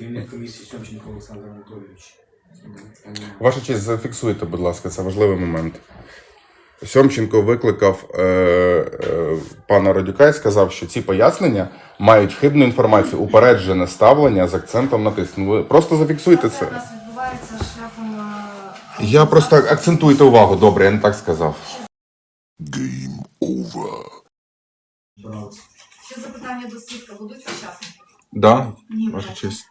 Керівник комісії Сьомченко Олександр Анатолійович. Ваша честь, зафіксуйте, будь ласка, це важливий момент. Сьомченко викликав е, е, пана Радюка і сказав, що ці пояснення мають хибну інформацію, упереджене ставлення з акцентом на тиск. Ну, ви просто зафіксуйте Це це. відбувається шляхом. е, Я просто акцентуйте увагу, добре, я не так сказав. Ще запитання до свідка будуть учасники? Да, Ні, ваша честь.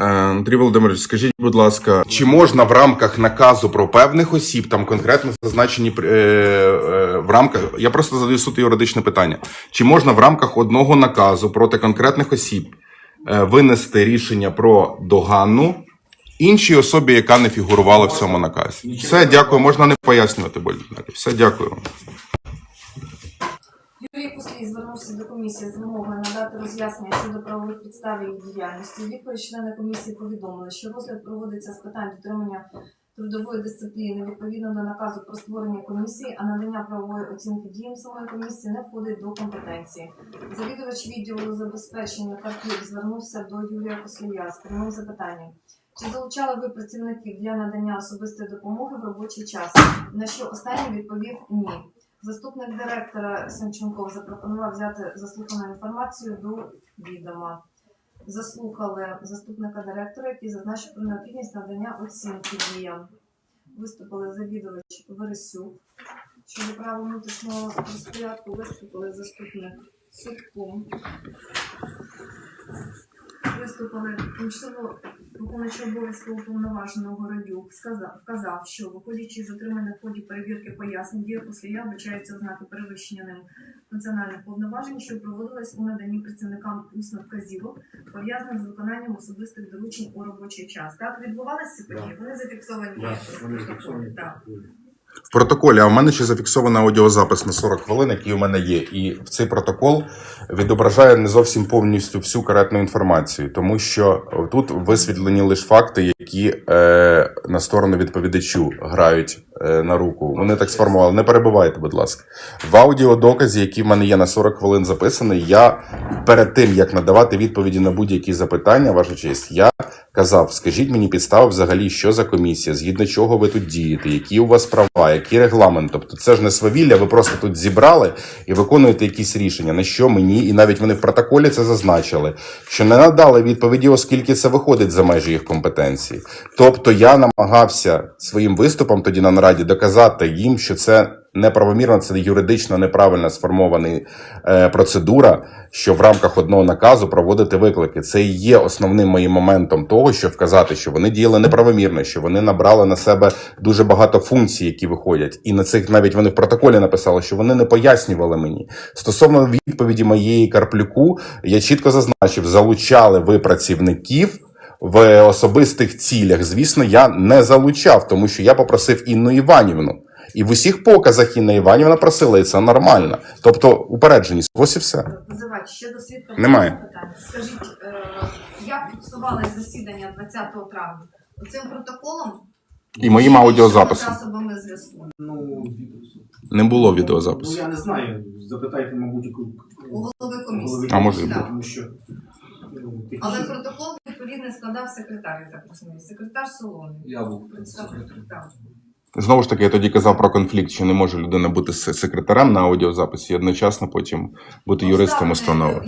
Е, Андрій Володимирович, скажіть, будь ласка, чи можна в рамках наказу про певних осіб, там конкретно зазначені е, е, в рамках, я просто задаю суто юридичне питання. Чи можна в рамках одного наказу проти конкретних осіб е, винести рішення про догану іншій особі, яка не фігурувала в цьому наказі? Все, дякую, можна не пояснювати більше. Все, дякую. Юрій до комісії з вимогою надати роз'яснення щодо правових підстав їх діяльності. Відповідь члени комісії повідомили, що розгляд проводиться з питань дотримання трудової дисципліни відповідно до наказу про створення комісії, а надання правової оцінки діям самої комісії не входить до компетенції. Завідувач відділу забезпечення Карпюк звернувся до Юрія Кослія з прямим запитанням. Чи залучали ви працівників для надання особистої допомоги в робочий час? На що останній відповів ні. Заступник директора Сенченков запропонував взяти заслухану інформацію до відома. Заслухали заступника директора, який зазначив про необхідність надання оцінки діям. Виступили завідувач Вересюк щодо права внутрішнього розпорядку, виступили заступник Супком. Виступили тимчасово виконуючий обов'язки уповноваженого Радюк сказав, вказав, що виходячи з отриманих в ході перевірки пояснень, дія послія вбачається ознаки перевищення ним національних повноважень, що проводились у наданні працівникам усних вказівок, пов'язаних з виконанням особистих доручень у робочий час. Так відбувалися події? Вони зафіксовані. Да, вони зафіксовані. Так. В протоколі, а в мене ще зафіксований аудіозапис на 40 хвилин, який у мене є. І в цей протокол відображає не зовсім повністю всю каретну інформацію, тому що тут висвітлені лише факти, які е, на сторону відповідачу грають е, на руку. Вони так сформували. Не перебувайте, будь ласка. В аудіодоказі, який в мене є на 40 хвилин записаний, я перед тим як надавати відповіді на будь-які запитання, ваша честь, я казав: скажіть мені підстави взагалі, що за комісія, згідно чого ви тут дієте, які у вас права, який регламент. Тобто це ж не свавілля, ви просто тут зібрали і виконуєте якісь рішення. На що мені, і навіть вони в протоколі це зазначили, що не надали відповіді, оскільки це виходить за межі їх компетенції. Тобто я намагався своїм виступом тоді на нараді доказати їм, що це. Неправомірно, це юридично неправильно сформована е, процедура, що в рамках одного наказу проводити виклики. Це і є основним моїм моментом того, що вказати, що вони діяли неправомірно, що вони набрали на себе дуже багато функцій, які виходять. І на цих навіть вони в протоколі написали, що вони не пояснювали мені. Стосовно відповіді моєї Карплюку, я чітко зазначив, залучали ви працівників. В особистих цілях, звісно, я не залучав, тому що я попросив Інну Іванівну. І в усіх показах Інна Іванівна просила, і це нормально. Тобто упередженість. Ось і все. Позивач, ще до свідка Немає. Скажіть, е, як фіксувалось засідання 20 травня? Оцим протоколом І моїм аудіозаписом. засобами зв'язку? Ну, Не було ну, відеозапису. я не знаю. Запитайте, мабуть, у У голови комісії. А може і бути. тому що ну, Але протокол відповідно складав секретар, я так розумію. Секретар Солони. Я був Представник. Так. Знову ж таки, я тоді казав про конфлікт, що не може людина бути секретарем на аудіозаписі і одночасно потім бути юристом установи.